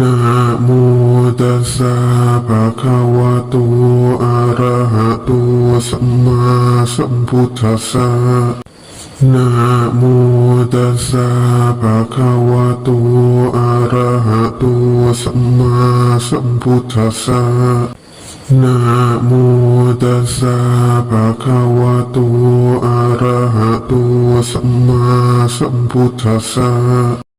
นะโมตัสสะภะคะวะโตอะระหะโตสัมมาสัมพุทธัสสะนะโมตัสสะภะคะวะโตอะระหะโตสัมมาสัมพุทธัสสะนะโมตัสสะภะคะวะโตอะระหะโตสัมมาสัมพุทธัสสะ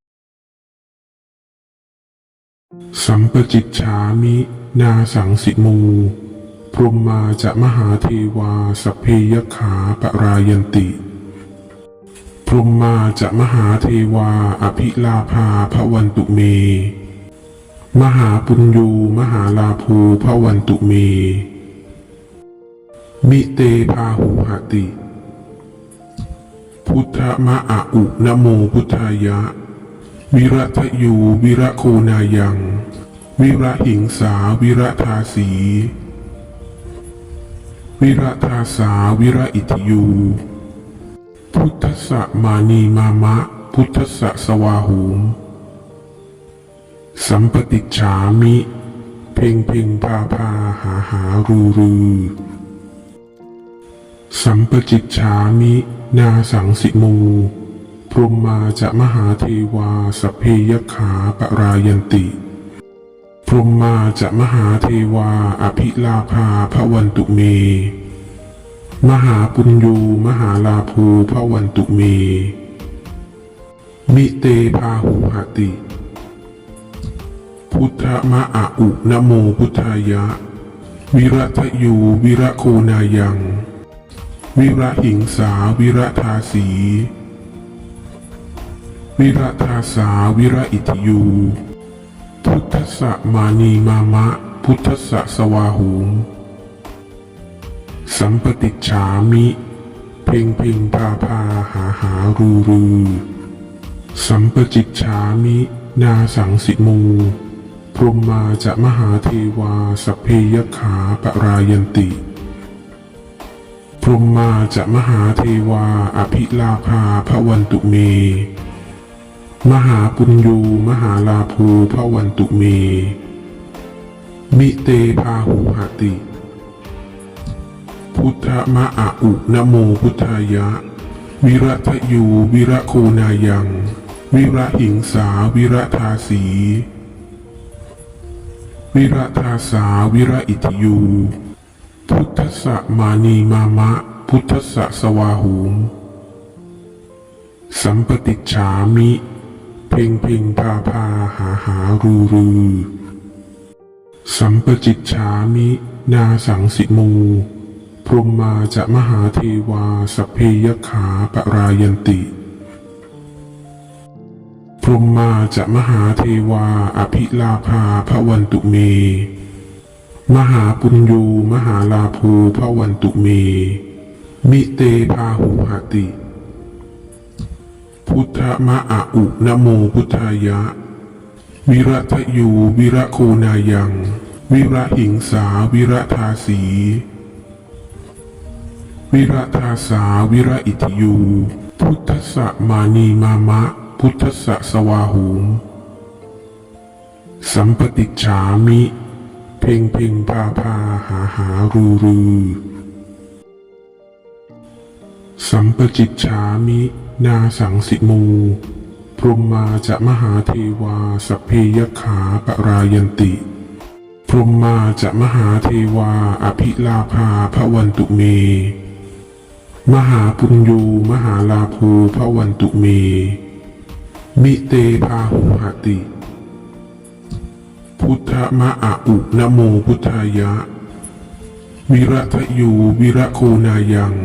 สัมปจิตฉามิ นาสังสิมู พรหมาจะมหาเทวาสพเพยขาปรายันติ พรหมาจะมหาเทวาอภิลาภาพระวันตุเม มหาปุญญูมหาลาภูพระวันตุเม มิเตพาหูหติ พุทธมะอะอุนะโมพุทธายะ วิระทะยูวิระโคนายัง วิระหิงสาวิระทาสี วิระทาสาวิระอิติยูพุทธสสะมานีมามะ พุทธสะสวาหูมสัมปติฉามิ เพ่งเพ่งพาพาหาหารูรือสัมปจิตฉามิ นาสังสิมู พรหมาจะมหาเทวาสพเพยขาปรายันติ พรหมาจะมหาเทวาอภิลาภาพระวันตุเม มหาปุญญูมหาลาภูพระวันตุเม มิเตพาหูหติ พุทธมะอะอุนะโมพุทธายะ วิระทะยูวิระโคนายัง วิระหิงสาวิระทาสี วิระทาสาวิระอิติยูพุทธสะมานีมามะ พุทธสะสวาหูสัมปติฉามิ เพ่งเพ่งพาพาหาหารูรือสัมปจิตฉามิ นาสังสิมูพรหมาจะมหาเทวาสเพยขาปรายันติ พรหมาจะมหาเทวาอภิลาภาพระวันตุเม มหาปุญญูมหาลาภูพระวันตุเม มิเตพาหูหติ พุทธมะอะอุนะโมพุทธายะ วิระทะยูวิระโคนายัง วิระหิงสาวิระทาสี วิระทาสาวิระอิติยู พุทธสสะมานีมามะ พุทธสะสวาหูมสัมปติฉามิ เพ่งเพ่งพาพาหาหารูรือสัมปจิตฉามิ นาสังสิมูพรหมาจะมหาเทวาสพเพยขาปรายันติ พรหมาจะมหาเทวาอภิลาภาพระวันตุเม มหาปุญญูมหาลาภูพระวันตุเม มิเตพาหูหติ พุทธมะอะอุนโมพุทธายะ วิระทะยูวิระโคนายัง วิระหิงสาวิระทาสี วิระทาสาวิระอิติยู พุทธสะมานีมามะ พุทธสะสวาหูมสัมปติฉามิ เพ่งเพ่งพาพาหาหารูรือ สัมปจิตฉามิ นาสังสิมูพรหมาจะมหาเทวาสพเพยขาปรายันติ พรหมาจะมหาเทวาอภิลาภาพระวันตุเม มหาปุญญูมหาลาภูพระวันตุเม มิเตพาหูหติ พุทธมะอะอุนะโมพุทธายะ วิระทะยูวิระโคนายัง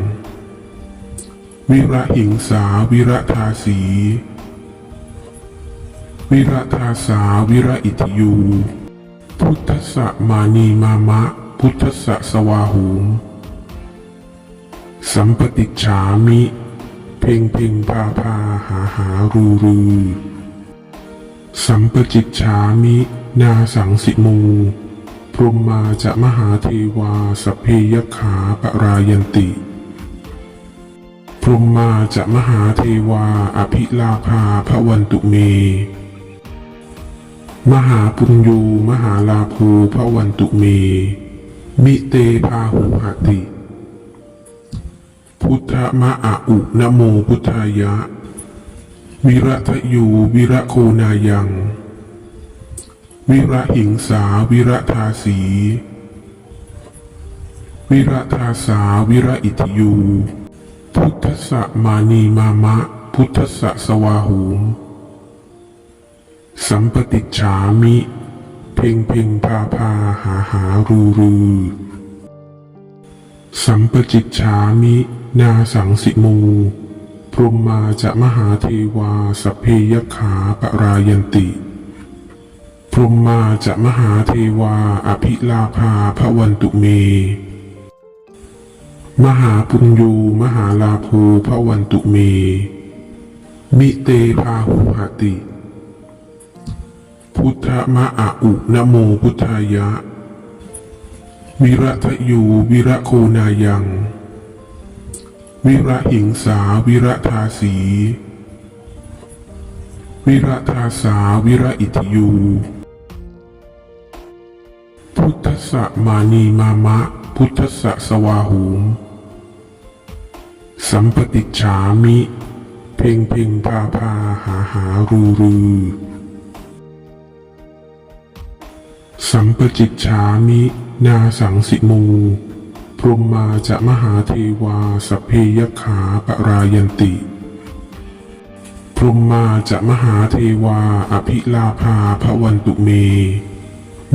วิระหิงสาวิระทาสี วิระทาสาวิระอิติยู พุทธสะมานีมามะ พุทธสะสวาหูมสัมปติฉามิ เพ่งเพ่งพาพาหาหารูรือสัมปจิตฉามิ นาสังสิมูพรหมาจะมหาเทวาสเพยขาปรายันติ รหมาจะมหาเทวา อภิลาภาพระวันตุเม มหาปุญญูมหาลาภูพระวันตุเม มิเตพาหุหติ พุทธมะอะอุนโมพุทธายะ วิระทะยูวิระโคนายัง วิระหิงสาวิระทาสีวิระทาสาวิระอิทิยู พุทธสะมานีมามะ พุทธสะสวาหูมสัมปติจฉามิ เพ่งเพ่งพาพาหาหารูรูสัมปจิจฉามิ นาสังสิมูพรหมาจะมหาเทวาสเพยขาปรายันติ พรหมาจะมหาเทวาอภิลาภาพระวันตุเม มหาปุญญูมหาลาภูพระวันตุเม มิเตพาหุหติ พุทธมะอะอุนโมพุทธายะ วิระทะยูวิระโคนายัง วิระหิงสาวิระทาสี วิระทาสาวิระอิทิยูพุทธสะมานีมามะ พุทธสะสวาหูม สัมปติฉามิ เพ่งเพ่งพาพาหาหารูรูสัมปจิจฉามิ นาสังสิมู พรหมาจะมหาเทวาสเพยขาปรายันติ พรหมาจะมหาเทวาอภิลาภาพระวันตุเม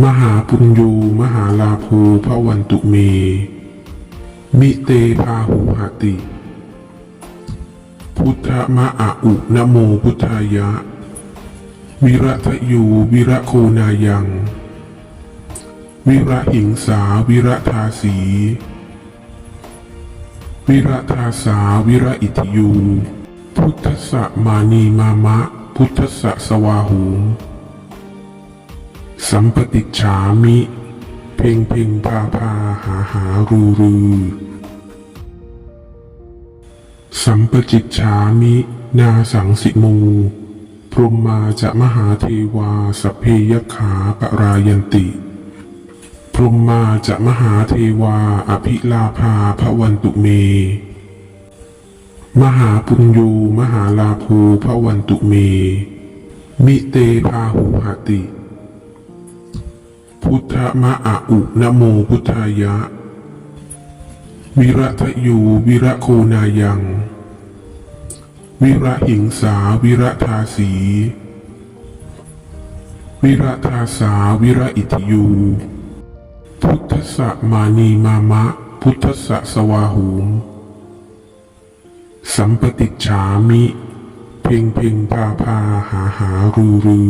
มหาปุญญูมหาลาภูพระวันตุเม มิเตพาหุหติ พุทธมะอะอุนะโมพุทธายะ วิระทะยูวิระโคนายัง วิระหิงสาวิระทาสี วิระทาสาวิระอิทิยู พุทธสะมานีมามะ พุทธสะสวาหูสัมปติฉามิ เพ่งเพ่งพาพาหาหารูรู สัมปจิจฉามิ นาสังสิมู พรหมาจะมหาเทวาสพเพยขาปรายันติ พรหมาจะมหาเทวาอภิลาภาพระวันตุเม มหาปุญญูมหาลาภูพระวันตุเม มิเตพาหุหติ พุทธมะอะอุนะโมพุทธายะ วิระทะยูวิระโคนายัง วิระหิงสาวิระทาสี วิระทาสาวิระอิทิยู พุทธสะมานีมามะ พุทธสะสวาหูมสัมปติฉามิ เพ่งเพ่งพาพาหาหารูรู